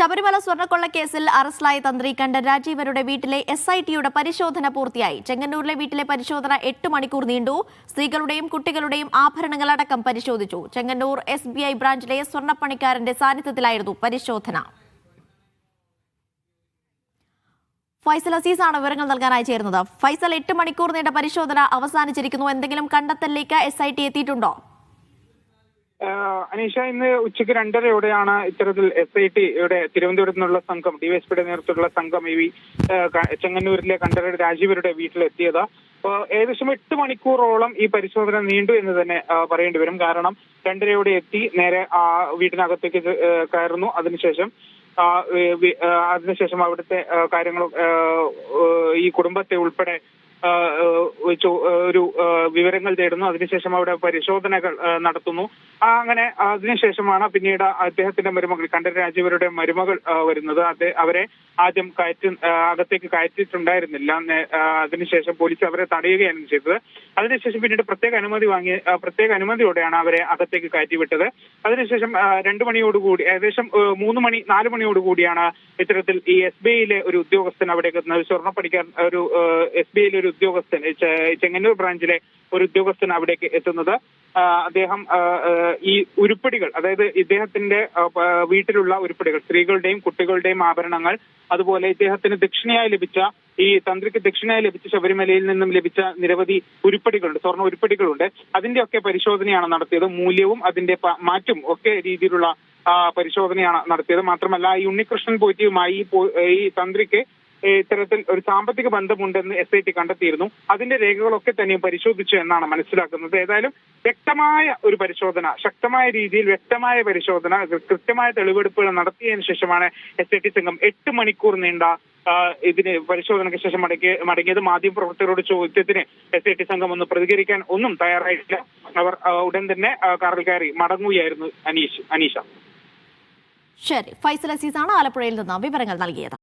ശബരിമല സ്വർണക്കൊള്ളക്കേസിൽ അറസ്റ്റിലായ തന്ത്രി കണ്ഠൻ രാജീവരുടെ വീട്ടിലെ എസ് ഐ ടിയുടെ പരിശോധന പൂർത്തിയായി. ചെങ്ങന്നൂരിലെ വീട്ടിലെ പരിശോധന എട്ട് മണിക്കൂർ നീണ്ടു. സ്ത്രീകളുടെയും കുട്ടികളുടെയും ആഭരണങ്ങളടക്കം പരിശോധിച്ചു. ചെങ്ങന്നൂർ എസ് ബി ഐ ബ്രാഞ്ചിലെ സ്വർണപ്പണിക്കാരന്റെ സാന്നിധ്യത്തിലായിരുന്നു പരിശോധന. ഫൈസൽ അസീസാണ് വിവരങ്ങൾ നൽകാനായി ചേരുന്നത്. ഫൈസൽ എട്ട് മണിക്കൂർ നീണ്ട പരിശോധന അവസാനിച്ചിരിക്കുന്നു. എന്തെങ്കിലും കണ്ടെത്തലിലേക്ക് എസ് ഐ ടി എത്തിയിട്ടുണ്ടോ? അനീഷ ഇന്ന് ഉച്ചയ്ക്ക് രണ്ടരയോടെയാണ് ഇത്തരത്തിൽ എസ് ഐ ടിയുടെ തിരുവനന്തപുരത്ത് നിന്നുള്ള സംഘം ഡിവൈഎസ്പിയുടെ നേതൃത്വത്തിലുള്ള സംഘം ഈ ചെങ്ങന്നൂരിലെ കണ്ടരയുടെ രാജീവരുടെ വീട്ടിലെത്തിയത്. ഏകദേശം എട്ട് മണിക്കൂറോളം ഈ പരിശോധന നീണ്ടു എന്ന് തന്നെ പറയേണ്ടി വരും. കാരണം രണ്ടരയോടെ എത്തി നേരെ ആ വീട്ടിനകത്തേക്ക് കയറുന്നു. അതിനുശേഷം അതിനുശേഷം അവിടുത്തെ കാര്യങ്ങൾ ഈ കുടുംബത്തെ ഉൾപ്പെടെ ഒരു വിവരങ്ങൾ തേടുന്നു. അതിനുശേഷം അവിടെ പരിശോധനകൾ നടത്തുന്നു. അങ്ങനെ അതിനുശേഷമാണ് പിന്നീട് അദ്ദേഹത്തിന്റെ മരുമകൾ കണ്ഠൻ രാജീവരുടെ മരുമകൾ വരുന്നത്. അവരെ ആദ്യം കയറ്റി അകത്തേക്ക് കയറ്റിയിട്ടുണ്ടായിരുന്നില്ല. അതിനുശേഷം പോലീസ് അവരെ തടയുകയാണ് ചെയ്തത്. അതിനുശേഷം പിന്നീട് പ്രത്യേക അനുമതി വാങ്ങി പ്രത്യേക അനുമതിയോടെയാണ് അവരെ അകത്തേക്ക് കയറ്റിവിട്ടത് അതിനുശേഷം രണ്ടു മണിയോടുകൂടി ഏകദേശം മൂന്ന് മണി നാല് മണിയോടുകൂടിയാണ് ഇത്തരത്തിൽ ഈ എസ് ബി ഐയിലെ ഒരു ഉദ്യോഗസ്ഥൻ അവിടെ എത്തുന്നത് പഠിക്കാൻ ഒരു എസ് ബി ഐയിലെ ഒരു ഉദ്യോഗസ്ഥൻ ചെങ്ങന്നൂർ ബ്രാഞ്ചിലെ ഒരു ഉദ്യോഗസ്ഥൻ അവിടേക്ക് എത്തുന്നത്. അദ്ദേഹം ഈ ഉരുപ്പടികൾ അതായത് ഇദ്ദേഹത്തിന്റെ വീട്ടിലുള്ള ഉരുപ്പടികൾ സ്ത്രീകളുടെയും കുട്ടികളുടെയും ആഭരണങ്ങൾ അതുപോലെ ഇദ്ദേഹത്തിന് ദക്ഷിണയായി ലഭിച്ച ഈ തന്ത്രിക്ക് ദക്ഷിണയായി ലഭിച്ച ശബരിമലയിൽ നിന്നും ലഭിച്ച നിരവധി ഉരുപ്പടികളുണ്ട് സ്വർണ ഉരുപ്പടികളുണ്ട്. അതിന്റെ ഒക്കെ പരിശോധനയാണ് നടത്തിയത്. മൂല്യവും അതിന്റെ മാറ്റും ഒക്കെ രീതിയിലുള്ള പരിശോധനയാണ് നടത്തിയത്. മാത്രമല്ല ഈ ഉണ്ണികൃഷ്ണൻ പോറ്റിയുമായി ഈ തന്ത്രിക്ക് ഇത്തരത്തിൽ ഒരു സാമ്പത്തിക ബന്ധമുണ്ടെന്ന് എസ് ഐ ടി കണ്ടെത്തിയിരുന്നു. അതിന്റെ രേഖകളൊക്കെ തന്നെ പരിശോധിച്ചു എന്നാണ് മനസ്സിലാക്കുന്നത്. ഏതായാലും വ്യക്തമായ ഒരു പരിശോധന ശക്തമായ രീതിയിൽ വ്യക്തമായ പരിശോധന കൃത്യമായ തെളിവെടുപ്പുകൾ നടത്തിയതിനു ശേഷമാണ് എസ് ഐ ടി സംഘം എട്ട് മണിക്കൂർ നീണ്ട ഇതിന് പരിശോധനയ്ക്ക് ശേഷം മടങ്ങിയ മടങ്ങിയത്. മാധ്യമപ്രവർത്തകരോട് ചോദ്യത്തിന് എസ് ഐ ടി സംഘം ഒന്ന് പ്രതികരിക്കാൻ ഒന്നും തയ്യാറായിട്ടില്ല. അവർ ഉടൻ തന്നെ കാറിൽ കയറി മടങ്ങുകയായിരുന്നു അനീഷ് അനീഷ. ശരി. ഫൈസൽ അസീസാണ് ആലപ്പുഴയിൽ നിന്ന് വിവരങ്ങൾ നൽകിയത്.